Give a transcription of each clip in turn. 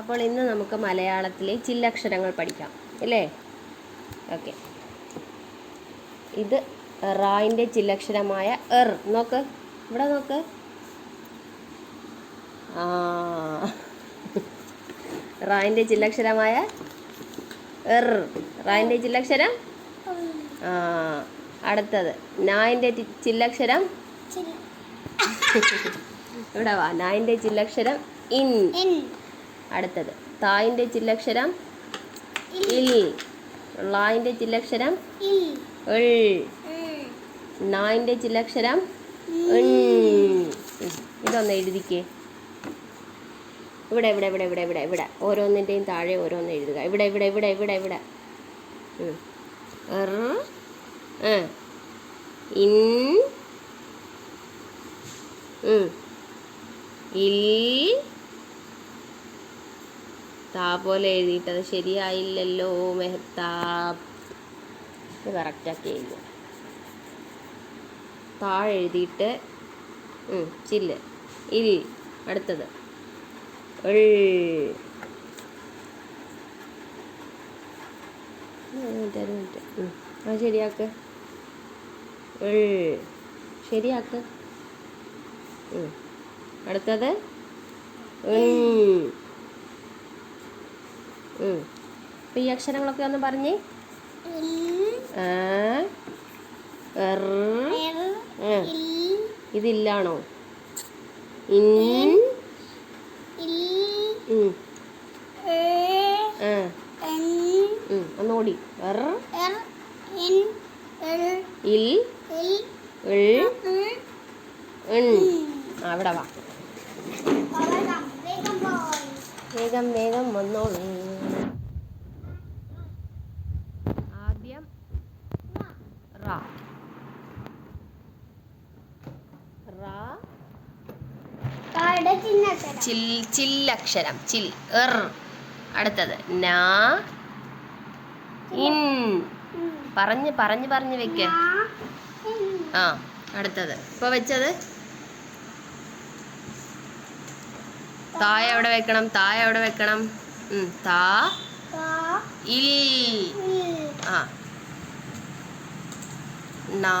അപ്പോൾ ഇന്ന് നമുക്ക് മലയാളത്തിലെ ചില്ലക്ഷരങ്ങൾ പഠിക്കാം അല്ലേ ഓക്കെ. ഇത് റായിന്റെ ചില്ലക്ഷരമായ എർ. നോക്ക്. ഇവിടെ നോക്ക്. ആ. റായിന്റെ ചില്ലക്ഷരമായ എർ. റായിന്റെ ചില്ലക്ഷരം? ആ. അടുത്തത്. നായിന്റെ ചില്ലക്ഷരം? ഇവിടെ വാ. നായിന്റെ ചില്ലക്ഷരം ഇൻ. അടുത്തത്. തായിന്റെ ചില്ലക്ഷരം ഇൽ. ളായിന്റെ ചില്ലക്ഷരം എൾ. നായിന്റെ ചില്ലക്ഷരം ഇതൊന്ന് എഴുതിക്കേ. ഇവിടെ ഇവിടെ ഇവിടെ ഇവിടെ ഇവിടെ ഇവിടെ. ഓരോന്നിന്റെയും താഴെ ഓരോന്ന് എഴുതുക. ഇവിടെ ഇവിടെ ഇവിടെ ഇവിടെ ഇവിടെ. ഇൻ. ഇൽ. താ പോലെ എഴുതിയിട്ടത് ശരിയായില്ലല്ലോ മെഹ്താബ്. ഇത് കറക്റ്റാക്കി എഴുതുക. താ എഴുതിയിട്ട് ചില്ല്. ഇൽ അടുത്തത്. ശരിയാക്ക്. ശരിയാക്ക്. അടുത്തത്. ഈ അക്ഷരങ്ങളൊക്കെ ഒന്ന് പറഞ്ഞേ. ഇതില്ലാണോ? ഇൻ. ഒന്നുകൂടി ഇൽ എൾ എൺ. ആ വാ. വേഗം വേഗം വന്നോളൂ. ആദ്യം റ. റ. ചിൽ ചില്ലക്ഷരം. ചിൽ എർ. അടുത്തത് നാ. ഇൻ. പറഞ്ഞ് പറഞ്ഞ് പറഞ്ഞ് വെക്ക്. ആ അടുത്തത്. ഇപ്പൊ വെച്ചത്? തായ എവിടെ വെക്കണം? തായ എവിടെ വെക്കണം? താ ഇൽ. ആ. നാ.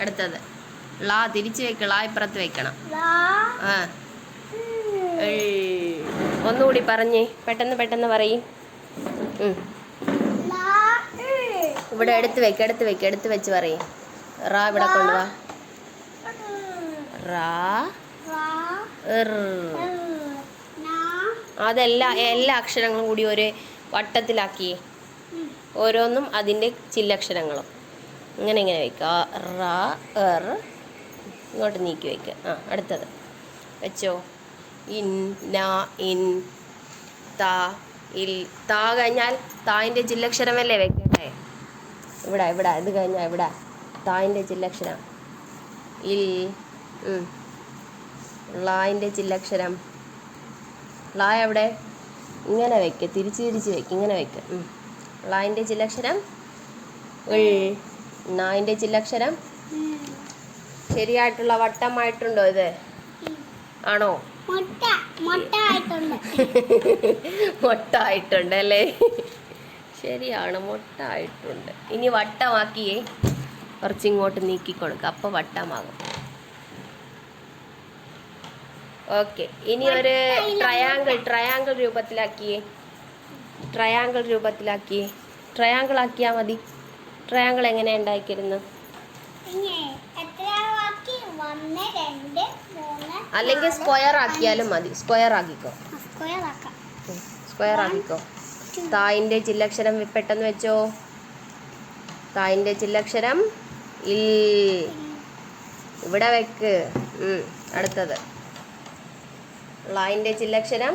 അടുത്തത്. ലാ തിരിച്ചു വെക്ക. ലാ ഇപ്പുറത്ത് വെക്കണം. ഒന്നുകൂടി പറഞ്ഞേ. പെട്ടെന്ന് പെട്ടെന്ന് പറയും. ഇവിടെ എടുത്ത് വെക്ക് എടുത്ത് വെക്ക് എടുത്ത് വെച്ച് പറയും. റാ ഇവിടെ കൊണ്ടുവാ. അതെല്ലാ എല്ലാ അക്ഷരങ്ങളും കൂടി ഒരു വട്ടത്തിലാക്കി. ഓരോന്നും അതിന്റെ ചില്ലക്ഷരങ്ങളും ഇങ്ങനെ ഇങ്ങനെ വയ്ക്കുക റ എർ ഇങ്ങോട്ട് നീക്കി വയ്ക്കുക ആ അടുത്തത്. വെച്ചോ. ഇൻ ന ഇൻ താ ഇൽ. താ കഴിഞ്ഞാൽ തായിന്റെ ചില്ലക്ഷരമല്ലേ വെക്കണ്ടേ? ഇവിടെ ഇവിടെ. ഇത് കഴിഞ്ഞാൽ ഇവിടെ. തായിന്റെ ചില്ലക്ഷരം. ഇൽ. ളായിന്റെ ചില്ലക്ഷരം. ളാ അവിടെ? ഇങ്ങനെ വെക്ക് തിരിച്ച് തിരിച്ച് വെക്ക് ഇങ്ങനെ വെക്ക്. ഉം. ളായിന്റെ ചില്ലക്ഷരം? ഉൾ നായിന്റെ ചില്ലക്ഷരം? ശരിയായിട്ടുള്ള വട്ടമായിട്ടുണ്ടോ ഇത്? ആണോ? മുട്ട മുട്ട ആയിട്ടുണ്ട് മൊട്ടായിട്ടുണ്ട്. അല്ലേ ശരിയാണ് മൊട്ടായിട്ടുണ്ട്. ഇനി വട്ടമാക്കിയേ കുറച്ചിങ്ങോട്ട് നീക്കി കൊടുക്കുക അപ്പോൾ വട്ടമാകും. ഓക്കെ ഇനി ഒരു ട്രയാങ്കിൾ ട്രയാങ്കിൾ രൂപത്തിലാക്കിയേ ട്രയാങ്കിൾ രൂപത്തിലാക്കിയേ ട്രയാങ്കിൾ ആക്കിയാൽ മതി. ട്രയാങ്കിൾ എങ്ങനെ ഉണ്ടാക്കിയിരുന്നു? അല്ലെങ്കിൽ സ്ക്വയർ ആക്കിയാലും മതി. സ്ക്വയർ ആക്കിക്കോ. സ്ക്വയർ ആക്കാം. സ്ക്വയർ ആക്കിക്കോ. തായിന്റെ ചില്ലക്ഷരം പെട്ടെന്ന് വെച്ചോ. തായിന്റെ ചില്ലക്ഷരം ഇൽ. ഇവിടെ വെക്ക്. അടുത്തത്. ളായിന്റെ ചില്ലക്ഷരം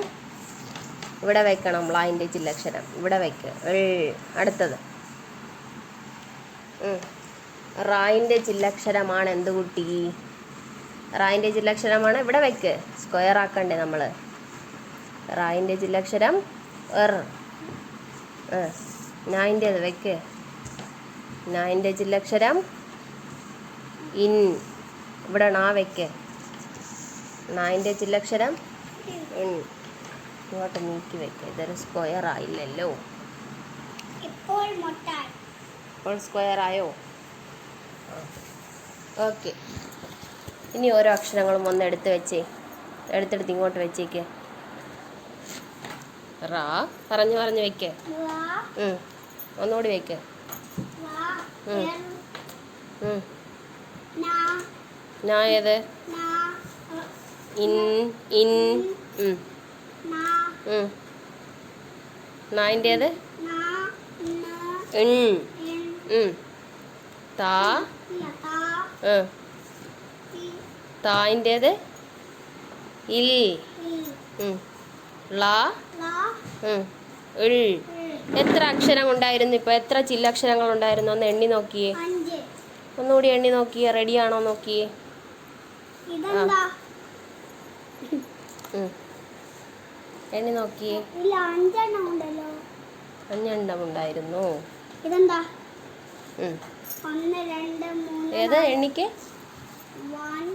ഇവിടെ വെക്കണം ളായിന്റെ ചില്ലക്ഷരം ഇവിടെ വയ്ക്കുക അടുത്തത്. റായിന്റെ ചില്ലക്ഷരമാണ് എന്ത് കുട്ടി? റായിന്റെ ചില്ലക്ഷരമാണ് ഇവിടെ വെക്ക്. സ്ക്വയർ ആക്കണ്ടേ നമ്മൾ റായിന്റെ ചില്ലക്ഷരം എർ നായിന്റേത് വെക്ക്. നായിന്റെ ചില്ലക്ഷരം ഇൻ ഇവിടെ നാ വെക്ക്. നായിന്റെ ചില്ലക്ഷരം ഉം. ഇങ്ങോട്ട് നീക്കി വെക്കുക ഇതൊരു സ്ക്വയർ ആയില്ലല്ലോ. ഇപ്പോൾ ഇപ്പോൾ സ്ക്വയർ ആയോ? ഓക്കെ ഇനി ഓരോ അക്ഷരങ്ങളും ഒന്ന് എടുത്ത് വെച്ചേ. എടുത്തെടുത്ത് ഇങ്ങോട്ട് വെച്ചേക്ക്. റാ. പറഞ്ഞു പറഞ്ഞു വെക്ക്. ഒന്നുകൂടി വെക്ക്. നാ. ഏത്? ഇൻ ഇൻ. നായിന്റേത്. താ? തായിന്റേത് ഇൽ. ള? എത്ര അക്ഷരം ഉണ്ടായിരുന്നു ഇപ്പൊ? എത്ര ചില്ലക്ഷരങ്ങൾ ഉണ്ടായിരുന്നു ഒന്ന് എണ്ണി നോക്കിയേ. ഒന്നുകൂടി എണ്ണി നോക്കിയേ. റെഡിയാണോ നോക്കിയേ? ഉം. എണ്ണി നോക്കിയേ അഞ്ചെണ്ണം ഉണ്ടല്ലോ. അഞ്ചെണ്ണം ഉണ്ടായിരുന്നു. ഇതെന്താ? ഏതാ എണ്ണിക്ക്? വൺ